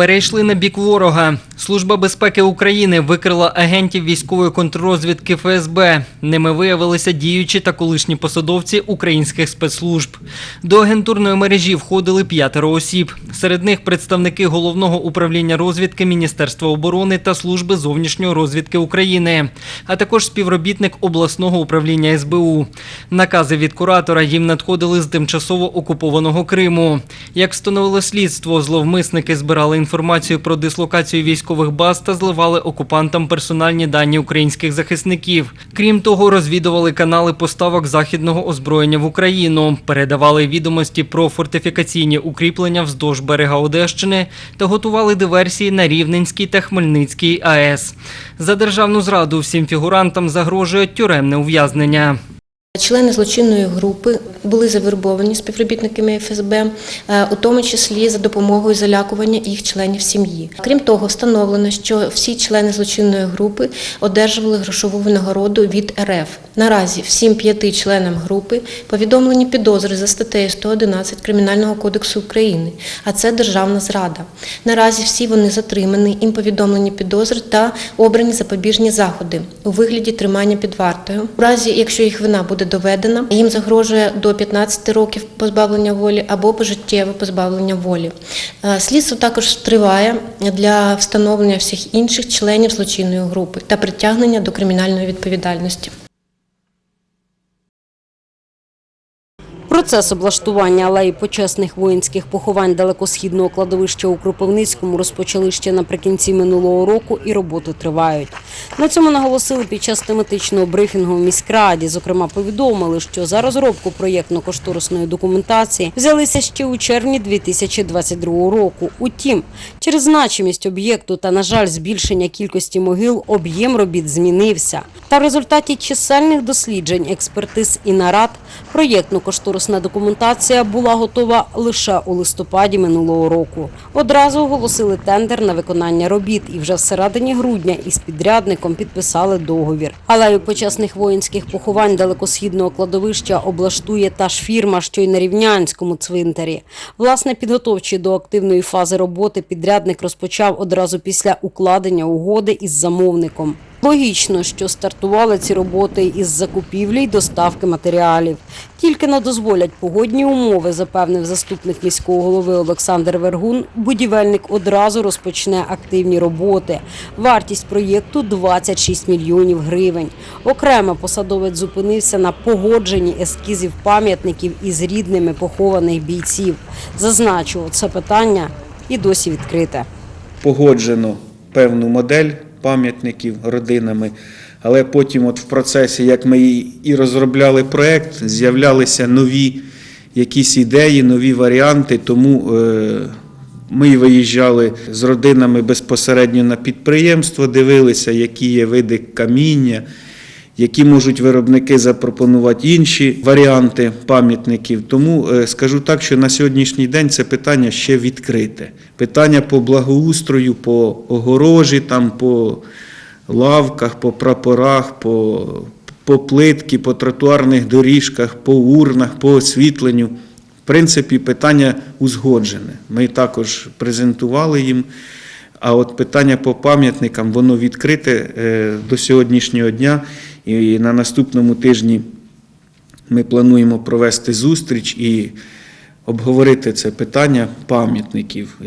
перейшли на бік ворога. Служба безпеки України викрила агентів військової контррозвідки ФСБ. Ними виявилися діючі та колишні посадовці українських спецслужб. До агентурної мережі входили п'ятеро осіб. Серед них представники головного управління розвідки Міністерства оборони та служби зовнішньої розвідки України, а також співробітник обласного управління СБУ. Накази від куратора їм надходили з тимчасово окупованого Криму. Як встановило слідство, зловмисники збирали інформацію про дислокацію військових баз та зливали окупантам персональні дані українських захисників. Крім того, розвідували канали поставок західного озброєння в Україну, передавали відомості про фортифікаційні укріплення вздовж берега Одещини та готували диверсії на Рівненській та Хмельницькій АЕС. За державну зраду всім фігурантам загрожує тюремне ув'язнення. Члени злочинної групи були завербовані співробітниками ФСБ, е, у тому числі за допомогою залякування їх членів сім'ї. Крім того, встановлено, що всі члени злочинної групи одержували грошову винагороду від РФ. Наразі всім п'яти членам групи повідомлені підозри за статтею 111 Кримінального кодексу України, а це державна зрада. Наразі всі вони затримані, їм повідомлені підозри та обрані запобіжні заходи у вигляді тримання під вартою. У разі, якщо їх вина буде доведена, їм загрожує до 15 років позбавлення волі або пожиттєве позбавлення волі. Е, Слідство також триває для встановлення всіх інших членів злочинної групи та притягнення до кримінальної відповідальності. Процес облаштування алеї почесних воїнських поховань далекосхідного кладовища у Кропивницькому розпочали ще наприкінці минулого року і роботи тривають. На цьому наголосили під час тематичного брифінгу в міськраді. Зокрема, повідомили, що за розробку проєктно-кошторисної документації взялися ще у червні 2022 року. Утім, через значимість об'єкту та, на жаль, збільшення кількості могил об'єм робіт змінився. Та в результаті чисельних досліджень, експертиз і нарад проєктно-кошторисна документація була готова лише у листопаді минулого року. Одразу оголосили тендер на виконання робіт і вже всередині грудня із підрядником підписали договір. Алею почесних воїнських поховань далекосхідного кладовища облаштує та ж фірма, що й на Рівнянському цвинтарі. Власне, підготовчі до активної фази роботи підрядник розпочав одразу після укладення угоди із замовником. Логічно, що стартували ці роботи із закупівлі й доставки матеріалів. Тільки не дозволять погодні умови, запевнив заступник міського голови Олександр Вергун. Будівельник одразу розпочне активні роботи. Вартість проєкту 26 мільйонів гривень. Окремо посадовець зупинився на погодженні ескізів пам'ятників із рідними похованих бійців. Зазначу, це питання і досі відкрите. погоджено певну модель пам'ятників родинами, але потім, от в процесі, як ми і- розробляли проект, з'являлися нові якісь ідеї, нові варіанти. Тому е, ми виїжджали з родинами безпосередньо на підприємство, дивилися, які є види каміння. Які можуть виробники запропонувати інші варіанти пам'ятників. Тому е, скажу так, що на сьогоднішній день це питання ще відкрите. Питання по благоустрою, по огорожі, там, по лавках, по прапорах, по, по плитки, по тротуарних доріжках, по урнах, по освітленню. В принципі, питання узгоджене. Ми також презентували їм. А от питання по пам'ятникам, воно відкрите е, до сьогоднішнього дня. І на наступному тижні ми плануємо провести зустріч і обговорити це питання пам'ятників.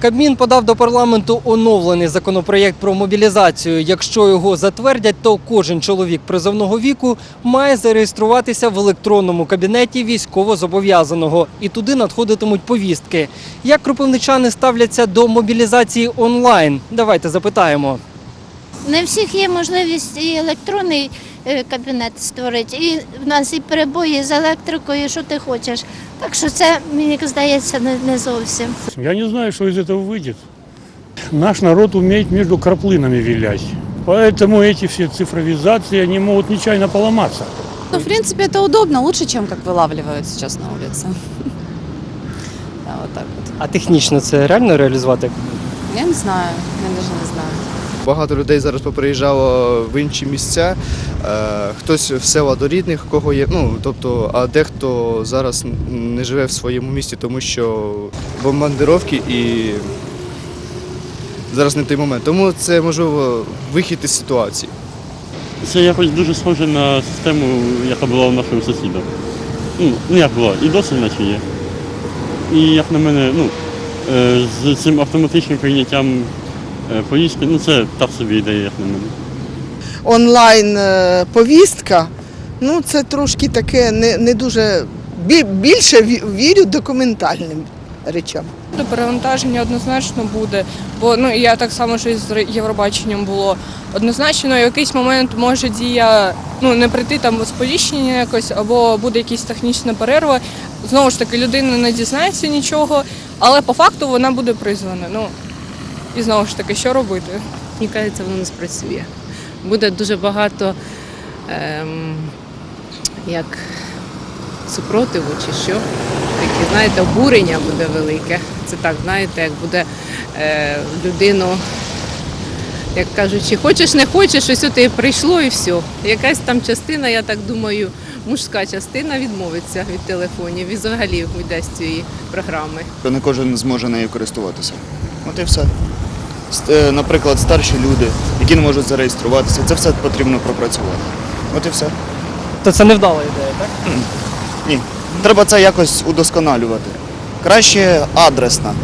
Кабмін подав до парламенту оновлений законопроєкт про мобілізацію. Якщо його затвердять, то кожен чоловік призовного віку має зареєструватися в електронному кабінеті військовозобов'язаного, і туди надходитимуть повістки. Як кропивничани ставляться до мобілізації онлайн? Давайте запитаємо. Не всіх є можливість і електронний кабінет створити. І в нас і перебої з електрикою, що ти хочеш. Так що це, мені здається, не, не зовсім. Я не знаю, что из этого выйдет. Наш народ умеет между краплынами вилять. Поэтому эти все цифровизации, они могут нечаянно поломаться. Ну, в принципе, это удобно, лучше, чем как вылавливают сейчас на улице. Да, вот так вот. А технічно це реально реалізувати? Я не знаю, я даже не знаю. Багато людей зараз поприїжджало в інші місця. Е, Хтось в села до рідних, кого є. Ну тобто, а дехто зараз не живе в своєму місті, тому що бомбардировки і зараз не той момент. Тому це можливо вихід із ситуації. Це якось дуже схоже на систему, яка була у нашого сусіда. Ну, ну як була, і досі наче є. І як на мене, ну, е, з цим автоматичним прийняттям поїздки, ну це так собі ідея, як на мене. онлайн е, повістка, ну це трошки таке не, не дуже більше ві- вірю документальним речам. До перевантаження однозначно буде, бо ну я так само, що і з Євробаченням було. Однозначно, в якийсь момент може дія ну не прийти там сповіщення якось, або буде якась технічна перерва. Знову ж таки, людина не дізнається нічого, але по факту вона буде призвана. Ну і знову ж таки, що робити? Мені кажеться, воно не спрацює. Буде дуже багато ем, як супротиву чи що. Таке, знаєте, обурення буде велике. Це так, знаєте, як буде е, людину, як кажуть, чи хочеш, не хочеш, ось от прийшло і все. Якась там частина, я так думаю, мужська частина відмовиться від телефонів і взагалі уйде з цієї програми. не кожен зможе нею користуватися. От і все. Е, Наприклад, старші люди, які не можуть зареєструватися, це все потрібно пропрацювати. От і все. То це невдала ідея, так? Ні. Треба це якось удосконалювати. Краще адресна.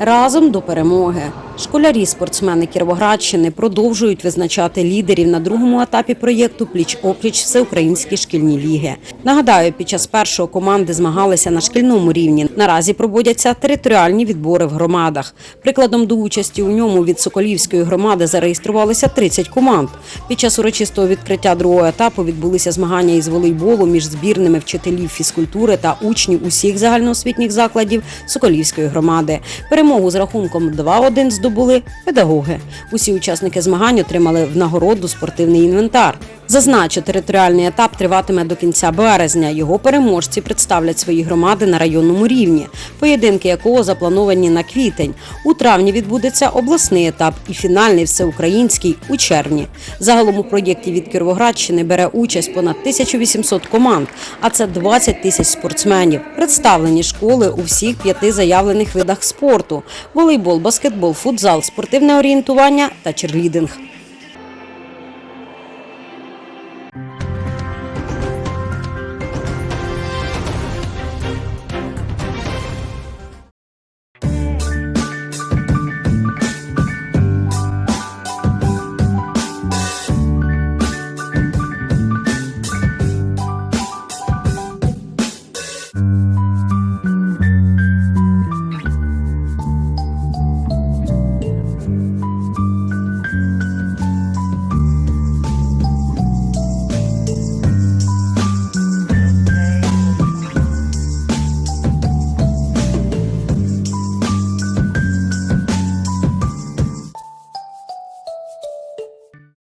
Разом до перемоги. Школярі спортсмени Кіровоградщини продовжують визначати лідерів на другому етапі проєкту Пліч опліч всеукраїнські шкільні ліги. Нагадаю, під час першого команди змагалися на шкільному рівні. Наразі проводяться територіальні відбори в громадах. Прикладом до участі у ньому від Соколівської громади зареєструвалися 30 команд. Під час урочистого відкриття другого етапу відбулися змагання із волейболу між збірними вчителів фізкультури та учнів усіх загальноосвітніх закладів Соколівської громади. Перемогу з рахунком 2-1 здобули педагоги. Усі учасники змагань отримали в нагороду спортивний інвентар. Зазначу, територіальний етап триватиме до кінця березня. Його переможці представлять свої громади на районному рівні, поєдинки якого заплановані на квітень. У травні відбудеться обласний етап і фінальний всеукраїнський у червні. Загалом у проєкті від Кіровоградщини бере участь понад 1800 команд, а це 20 тисяч спортсменів. Представлені школи у всіх п'яти заявлених видах спорту: волейбол, баскетбол, футзал, спортивне орієнтування та черлідинг.